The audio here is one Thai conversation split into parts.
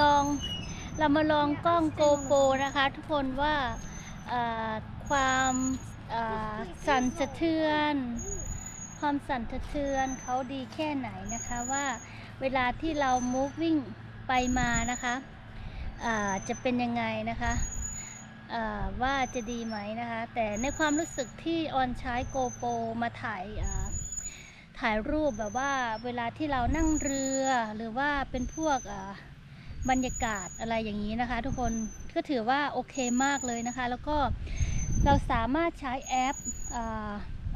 ลองเรามาลองกล้องโกโปรนะคะ ทุกคนว่าความสั่นสะเทือน ความสั่นสะเทือนเขาดีแค่ไหนนะคะว่าเวลาที่เรา moving ไปมานะคะจะเป็นยังไงนะคะว่าจะดีไหมนะคะ แต่ในความรู้สึกที่ออนใช้โกโปรมาถ่ายถ่ายรูปแบบว่าเวลาที่เรานั่งเรือหรือว่าเป็นพวก บรรยากาศอะไรอย่างนี้นะคะ ทุกคนก็ถือว่าโอเคมากเลยนะคะ แล้วก็เราสามารถใช้แอปอ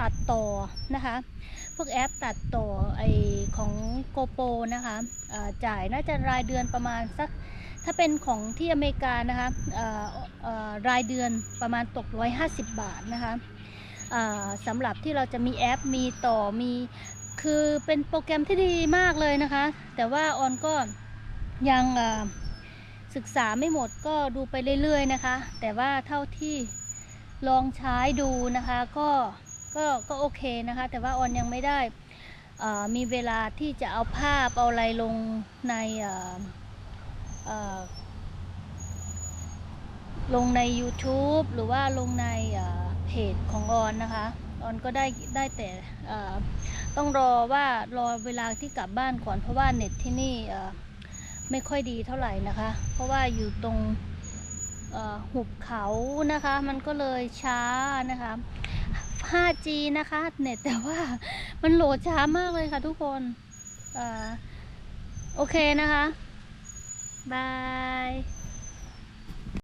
ตัดต่อนะคะ พวกแอปตัดต่อไอของโกโปนะคะจ่ายน่าจะรายเดือนประมาณสักถ้าเป็นของที่อเมริกานะคะรายเดือนประมาณตก 150 บาทนะคะสำหรับที่เราจะมีแอปมีต่อมีคือเป็นโปรแกรมที่ดีมากเลยนะคะ แต่ว่าออนก็ ยังศึกษาไม่หมดก็ดูไปเรื่อยๆนะคะ แต่ว่าเท่าที่ลองใช้ดูนะคะก็ก็ก็โอเคนะคะ แต่ว่าออนยังไม่ได้มีเวลาที่จะเอาภาพเอาอะไรลงในลงใน YouTube หรือว่าลงในเพจของออนนะคะ ออนก็ได้ได้แต่ต้องรอว่ารอเวลาที่กลับบ้านก่อนเพราะว่าเน็ตที่นี่ ไม่ค่อยดีเท่าไหร่นะคะ เพราะว่าอยู่ตรงหุบเขานะคะ มันก็เลยช้านะคะ 5G นะคะเน็ตแต่ว่ามันโหลดช้ามากเลยค่ะทุกคนอโอเคนะคะบาย